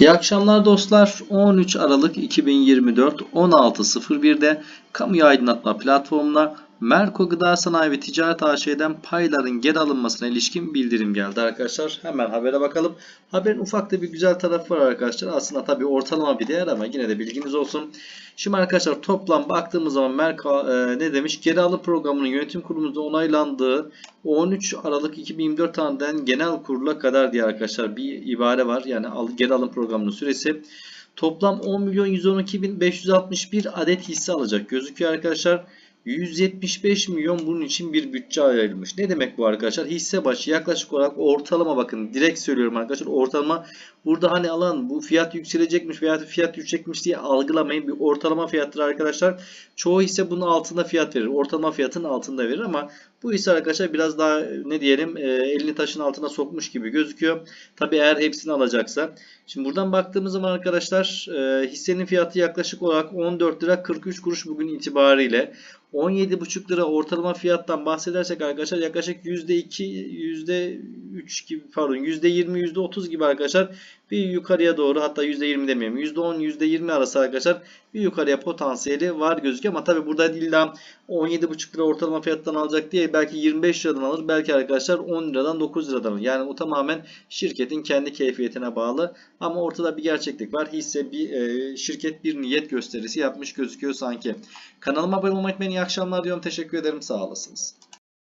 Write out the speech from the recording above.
İyi akşamlar dostlar. 13 Aralık 2024 16.01'de Kamuya Aydınlatma Platformu'na Merko Gıda Sanayi ve Ticaret AŞ'den payların geri alınmasına ilişkin bildirim geldi arkadaşlar. Hemen habere bakalım. Haberin ufak da bir güzel tarafı var arkadaşlar. Aslında tabii ortalama bir değer ama yine de bilginiz olsun. Şimdi arkadaşlar toplam baktığımız zaman Merko e, ne demiş? Geri alım programının yönetim kurulumuzda onaylandığı 13 Aralık 2024 tarihinden genel kurula kadar diye arkadaşlar bir ibare var. Yani al, geri alım programının süresi. Toplam 10 milyon 112.561 adet hisse alacak gözüküyor arkadaşlar. 175 milyon bunun için bir bütçe ayrılmış. Ne demek bu arkadaşlar? Hisse başı yaklaşık olarak ortalama bakın direkt söylüyorum arkadaşlar. Ortalama burada hani alan bu fiyat yükselecekmiş veya fiyat düşecekmiş diye algılamayın. Bir ortalama fiyattır arkadaşlar. Çoğu hisse bunun altında fiyat verir. Ortalama fiyatın altında verir ama bu hisse arkadaşlar biraz daha ne diyelim e, elini taşın altına sokmuş gibi gözüküyor. Tabi eğer hepsini alacaksa. Şimdi buradan baktığımız zaman arkadaşlar e, hissenin fiyatı yaklaşık olarak 14 lira 43 kuruş bugün itibariyle. 17,5 lira ortalama fiyattan bahsedersek arkadaşlar yaklaşık %2, %3 gibi pardon %20, %30 gibi arkadaşlar bir yukarıya doğru hatta %20 demeyeyim %10, %20 arası arkadaşlar bir yukarıya potansiyeli var gözüküyor ama tabi burada illa 17,5 lira ortalama fiyattan alacak diye belki 25 liradan alır belki arkadaşlar 10 liradan 9 liradan alır. Yani o tamamen şirketin kendi keyfiyetine bağlı ama ortada bir gerçeklik var. Hisse bir e, şirket bir niyet gösterisi yapmış gözüküyor sanki. Kanalıma abone olmayı unutmayın. İyi akşamlar diyorum. Teşekkür ederim. Sağ olasınız.